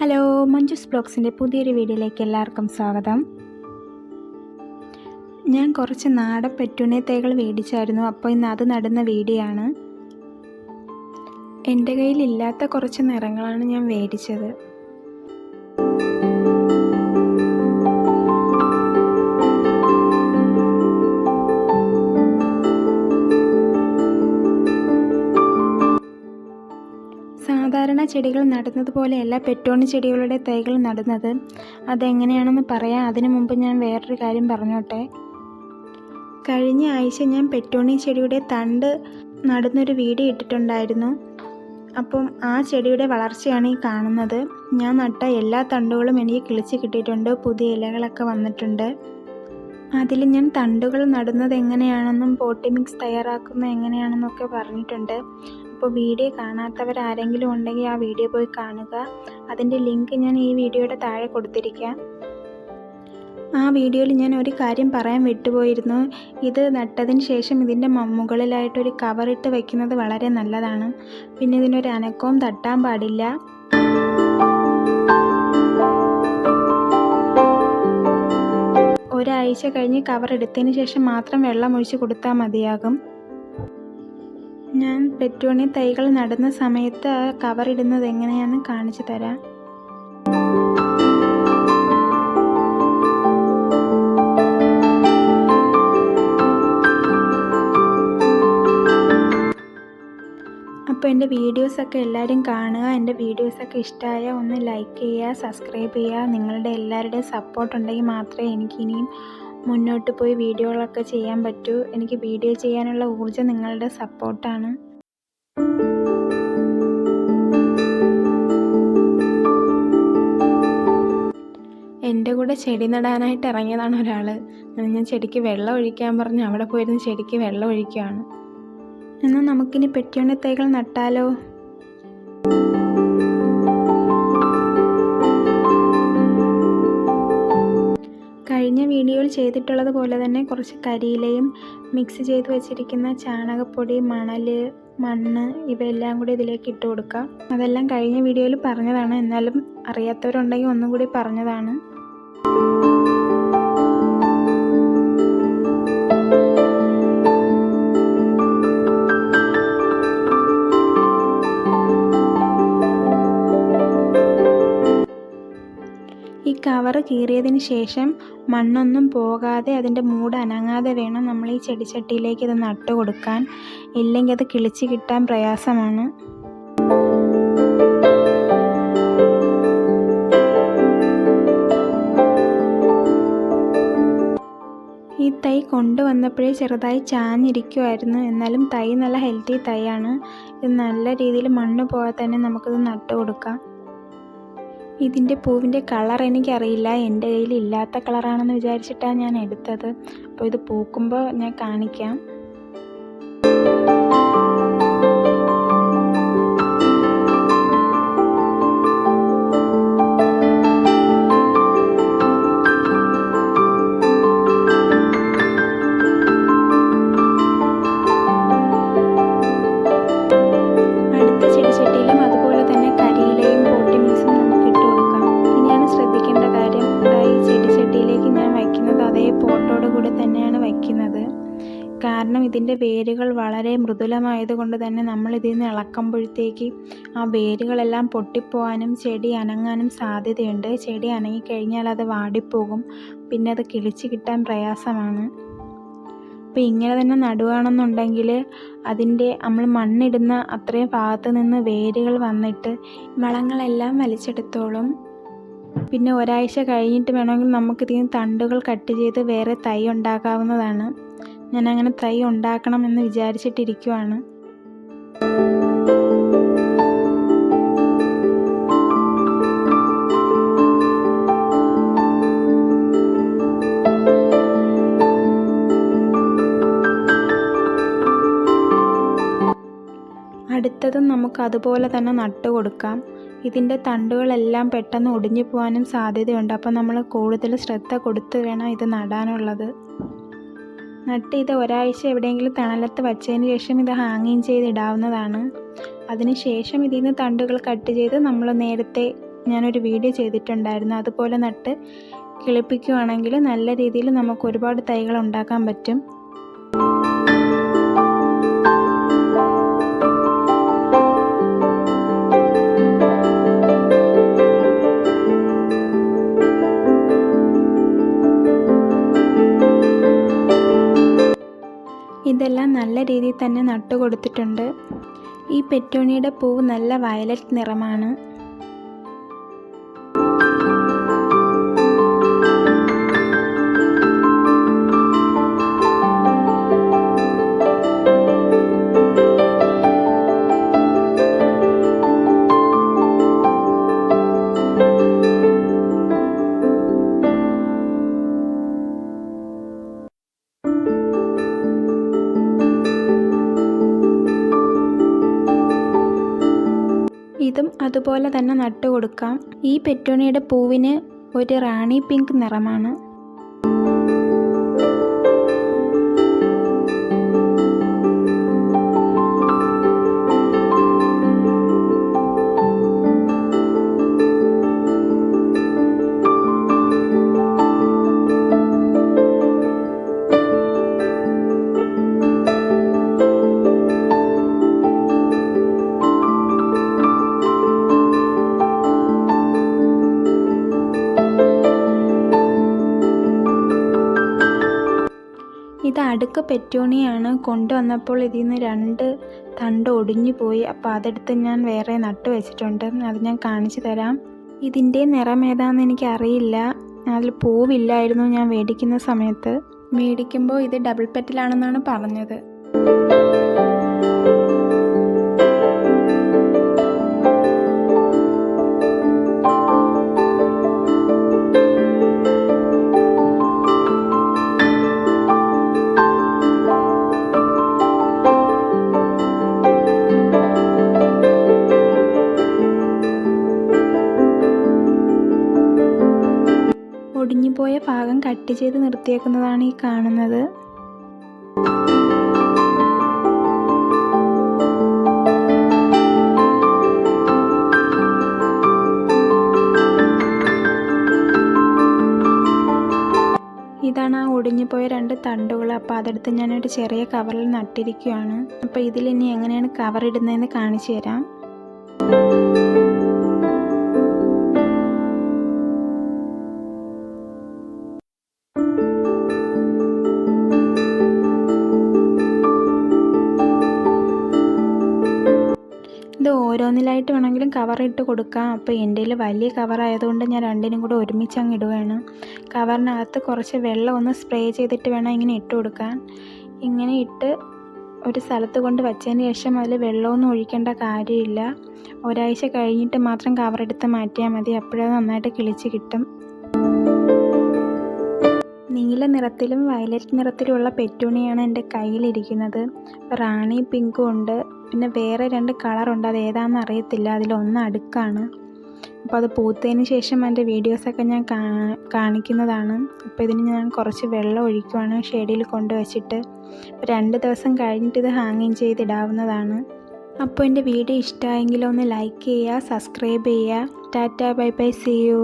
Hello Manju's ബ്ലോഗ്സിന്റെ പുതിയൊരു വീഡിയോയിലേക്ക് എല്ലാവർക്കും സ്വാഗതം. ഞാൻ കുറച്ച് നാടൻ പെറ്റൂണിയ തൈകൾ മേടിച്ചായിരുന്നു. അപ്പോൾ ഇന്ന് അത് നടുന്ന വീഡിയോ ആണ്. എന്റെ കയ്യിലില്ലാത്ത കുറച്ച് നിറങ്ങളാണ് ഞാൻ മേടിച്ചത്. ചെടികൾ നടുന്നത് പോലെയല്ല പെറ്റോണി ചെടികളുടെ തൈകൾ നടുന്നത്. അതെങ്ങനെയാണെന്ന് പറയാം അതിനു മുമ്പ് ഞാൻ വേറൊരു കാര്യം പറഞ്ഞോട്ടെ. കഴിഞ്ഞ ആഴ്ച ഞാൻ പെറ്റോണി ചെടിയുടെ തണ്ട് നടുന്നൊരു വീഡിയോ ഇട്ടിട്ടുണ്ടായിരുന്നു. അപ്പം ആ ചെടിയുടെ വളർച്ചയാണ് ഈ കാണുന്നത്. ഞാൻ നട്ട എല്ലാ തണ്ടുകളും എനിക്ക് കിളിച്ച് കിട്ടിയിട്ടുണ്ട്. പുതിയ ഇലകളൊക്കെ വന്നിട്ടുണ്ട്. അതിൽ ഞാൻ തണ്ടുകൾ നടുന്നത് എങ്ങനെയാണെന്നും പോട്ടി മിക്സ് തയ്യാറാക്കുന്നത് എങ്ങനെയാണെന്നൊക്കെ പറഞ്ഞിട്ടുണ്ട്. അപ്പോൾ വീഡിയോ കാണാത്തവരാരെങ്കിലും ഉണ്ടെങ്കിൽ ആ വീഡിയോ പോയി കാണുക. അതിന്റെ ലിങ്ക് ഞാൻ ഈ വീഡിയോയുടെ താഴെ കൊടുത്തിരിക്കാം. ആ വീഡിയോയിൽ ഞാൻ ഒരു കാര്യം പറയാൻ വിട്ടുപോയിരുന്നു. ഇത് നട്ടതിന് ശേഷം ഇതിന്റെ മുകളിലായിട്ടൊരു കവറിട്ട് വയ്ക്കുന്നത് വളരെ നല്ലതാണ്. പിന്നെ ഇതിനൊരു അനക്കവും തട്ടാൻ പാടില്ല. ഒരാഴ്ച കഴിഞ്ഞ് കവർ എടുത്തതിന് ശേഷം മാത്രം വെള്ളം ഒഴിച്ച് കൊടുത്താൽ മതിയാകും. ഞാൻ പെറ്റോണി തൈകൾ നടുന്ന സമയത്ത് ഇടുന്നത് എങ്ങനെയാണെന്ന് കാണിച്ചു തരാം. അപ്പോൾ എന്റെ വീഡിയോസൊക്കെ എല്ലാവരും കാണുക. എന്റെ വീഡിയോസൊക്കെ ഇഷ്ടമായ ഒന്ന് ലൈക്ക് ചെയ്യുക സബ്സ്ക്രൈബ് ചെയ്യുക. നിങ്ങളുടെ എല്ലാവരുടെയും സപ്പോർട്ട് ഉണ്ടെങ്കിൽ മാത്രമേ എനിക്കിനിയും മുന്നോട്ട് പോയി വീഡിയോകളൊക്കെ ചെയ്യാൻ പറ്റൂ. എനിക്ക് വീഡിയോ ചെയ്യാനുള്ള ഊർജം നിങ്ങളുടെ സപ്പോർട്ടാണ്. എന്റെ കൂടെ ചെടി നടാനായിട്ട് ഇറങ്ങിയതാണ് ഒരാൾ ഞാൻ ചെടിക്ക് വെള്ളം ഒഴിക്കാൻ പറഞ്ഞ് അവിടെ പോയിരുന്ന് ചെടിക്ക് വെള്ളം ഒഴിക്കുകയാണ് എന്നാൽ നമുക്കിനി പെട്ടിയോണി തൈകൾ നട്ടാലോ? വീഡിയോയിൽ ചെയ്തിട്ടുള്ളത് പോലെ തന്നെ കുറച്ച് കരിയിലയും മിക്സ് ചെയ്ത് വെച്ചിരിക്കുന്ന ചാണകപ്പൊടി മണൽ മണ്ണ് ഇവയെല്ലാം കൂടി ഇതിലേക്ക് ഇട്ട് കൊടുക്കുക അതെല്ലാം കഴിഞ്ഞ വീഡിയോയിൽ പറഞ്ഞതാണ്. എന്നാലും അറിയാത്തവരുണ്ടെങ്കിൽ ഒന്നും കൂടി പറഞ്ഞതാണ്. ഈ കവർ കീറിയതിന് ശേഷം മണ്ണൊന്നും പോകാതെ അതിന്റെ മൂട് അനങ്ങാതെ വേണം നമ്മൾ ഈ ചെടിച്ചട്ടിയിലേക്ക് ഇത് നട്ടു കൊടുക്കാൻ. ഇല്ലെങ്കിൽ അത് കിളിച്ച് കിട്ടാൻ പ്രയാസമാണ്. ഈ തൈ കൊണ്ടുവന്നപ്പോഴേ ചെറുതായി ചാഞ്ഞിരിക്കുമായിരുന്നു എന്നാലും തൈ നല്ല ഹെൽത്തി തൈയാണ്. ഇത് നല്ല രീതിയിൽ മണ്ണ് പോകാതെ തന്നെ നമുക്കിത് നട്ടു കൊടുക്കാം. ഇതിന്റെ പൂവിന്റെ കളർ എനിക്കറിയില്ല. എന്റെ കയ്യിൽ ഇല്ലാത്ത കളറാണെന്ന് വിചാരിച്ചിട്ടാണ് ഞാൻ എടുത്തത്. അപ്പോൾ ഇത് പൂക്കുമ്പോൾ ഞാൻ കാണിക്കാം. ഇതിന്റെ വേരുകൾ വളരെ മൃദുലമായതുകൊണ്ട് തന്നെ നമ്മൾ ഇതിൽ നിന്ന് ഇളക്കുമ്പോഴത്തേക്ക് ആ വേരുകളെല്ലാം പൊട്ടിപ്പോവാനും ചെടി അനങ്ങാനും സാധ്യതയുണ്ട്. ചെടി അനങ്ങിക്കഴിഞ്ഞാൽ അത് വാടിപ്പോകും. പിന്നെ അത് കിളിച്ച് കിട്ടാൻ പ്രയാസമാണ്. അപ്പോൾ ഇങ്ങനെ തന്നെ നടുവാണെന്നുണ്ടെങ്കിൽ അതിന്റെ നമ്മൾ മണ്ണിടുന്ന അത്രയും ഭാഗത്ത് നിന്ന് വേരുകൾ വന്നിട്ട് വളങ്ങളെല്ലാം വലിച്ചെടുത്തോളും. പിന്നെ ഒരാഴ്ച കഴിഞ്ഞിട്ട് വേണമെങ്കിൽ നമുക്കിതിന് തണ്ടുകൾ കട്ട് ചെയ്ത് വേറെ തൈ ഉണ്ടാക്കാവുന്നതാണ്. ഞാൻ അങ്ങനെ തൈ ഉണ്ടാക്കണം എന്ന് വിചാരിച്ചിട്ടിരിക്കുവാണ്. അടുത്തതും നമുക്ക് അതുപോലെ തന്നെ നട്ടു കൊടുക്കാം. ഇതിന്റെ തണ്ടുകളെല്ലാം പെട്ടെന്ന് ഒടിഞ്ഞു പോകാനും സാധ്യതയുണ്ട്. അപ്പോൾ നമ്മൾ കൂടുതൽ ശ്രദ്ധ കൊടുത്ത് വേണം ഇത് നടാനുള്ളത്. നട്ട് ഇത് ഒരാഴ്ച എവിടെയെങ്കിലും തണലത്ത് വച്ചതിന് ശേഷം ഇത് ഹാങ്ങിങ് ചെയ്ത് ഇടാവുന്നതാണ്. അതിന് ശേഷം ഇതിൽ നിന്ന് തണ്ടുകൾ കട്ട് ചെയ്ത് നമ്മൾ നേരത്തെ ഞാനൊരു വീഡിയോ ചെയ്തിട്ടുണ്ടായിരുന്നു. അതുപോലെ നട്ട് കിളിപ്പിക്കുകയാണെങ്കിൽ നല്ല രീതിയിൽ നമുക്ക് ഒരുപാട് തൈകൾ ഉണ്ടാക്കാൻ പറ്റും. ഇതെല്ലാം നല്ല രീതിയിൽ തന്നെ നട്ടു കൊടുത്തിട്ടുണ്ട് ഈ പെറ്റോണിയുടെ പൂവ് നല്ല വയലറ്റ് നിറമാണ്. ഇതും അതുപോലെ തന്നെ നട്ടു കൊടുക്കാം ഈ പെറ്റോണിയുടെ പൂവിന് ഒരു റാണി പിങ്ക് നിറമാണ്. ഇത് അടുക്ക് പെറ്റോണിയാണ് കൊണ്ടുവന്നപ്പോൾ ഇതിൽ നിന്ന് രണ്ട് തണ്ട് ഒടിഞ്ഞു പോയി. അപ്പോൾ അതെടുത്ത് ഞാൻ വേറെ നട്ട് വെച്ചിട്ടുണ്ട്. അത് ഞാൻ കാണിച്ചു തരാം. ഇതിന്റെ നിറം ഏതാണെന്ന് എനിക്ക് അറിയില്ല അതിൽ പൂവില്ലായിരുന്നു ഞാൻ മേടിക്കുന്ന സമയത്ത്. മേടിക്കുമ്പോൾ ഇത് ഡബിൾ പെറ്റിലാണെന്നാണ് പറഞ്ഞത്. ഒടിഞ്ഞുപോയ ഭാഗം കട്ട് ചെയ്ത് നിർത്തിയേക്കുന്നതാണ് ഈ കാണുന്നത്. ഇതാണ് ആ ഒടിഞ്ഞുപോയ രണ്ട് തണ്ടുകൾ. അപ്പോൾ അതെടുത്ത് ഞാനൊരു ചെറിയ കവറിൽ നട്ടിരിക്കുകയാണ് അപ്പോൾ ഇതിൽ ഇനി എങ്ങനെയാണ് കവർ ഇടുന്നതെന്ന് കാണിച്ചു തരാം. ഓരോന്നിലായിട്ട് വേണമെങ്കിലും കവർ ഇട്ട് കൊടുക്കാം. അപ്പോൾ എന്റെ വലിയ കവർ ആയതുകൊണ്ട് ഞാൻ രണ്ടിനും കൂടെ ഒരുമിച്ച് അങ്ങ് ഇടുകയാണ്. കവറിനകത്ത് കുറച്ച് വെള്ളം ഒന്ന് സ്പ്രേ ചെയ്തിട്ട് വേണം ഇങ്ങനെ ഇട്ട് കൊടുക്കാൻ. ഇങ്ങനെ ഇട്ട് ഒരു സ്ഥലത്ത് കൊണ്ട് വച്ചതിന് ശേഷം അതിൽ വെള്ളമൊന്നും ഒഴിക്കേണ്ട കാര്യമില്ല. ഒരാഴ്ച കഴിഞ്ഞിട്ട് മാത്രം കവറെടുത്ത് മാറ്റിയാൽ മതി. അപ്പോഴത് നന്നായിട്ട് കിളിച്ച് കിട്ടും. നീല നിറത്തിലും വയലറ്റ് നിറത്തിലുമുള്ള പെറ്റൂണിയാണ് എന്റെ കയ്യിലിരിക്കുന്നത്. റാണി പിങ്കും ഉണ്ട്. പിന്നെ വേറെ രണ്ട് കളറുണ്ട്. അത് ഏതാണെന്ന് അറിയത്തില്ല. അതിലൊന്ന് അടുക്കാണ്. അപ്പോൾ അത് പൂത്തതിന് ശേഷം എന്റെ വീഡിയോസൊക്കെ ഞാൻ കാണിക്കുന്നതാണ്. അപ്പോൾ ഇതിന് ഞാൻ കുറച്ച് വെള്ളം ഒഴിക്കുവാണ് ഷെഡിയിൽ കൊണ്ടുവച്ചിട്ട് രണ്ട് ദിവസം കഴിഞ്ഞിട്ട് ഇത് ഹാങ്ങിങ് ചെയ്തിടാവുന്നതാണ്. അപ്പോൾ എന്റെ വീഡിയോ ഇഷ്ടമായെങ്കിൽ ഒന്ന് ലൈക്ക് ചെയ്യുക സബ്സ്ക്രൈബ് ചെയ്യുക. Tata bye bye see you.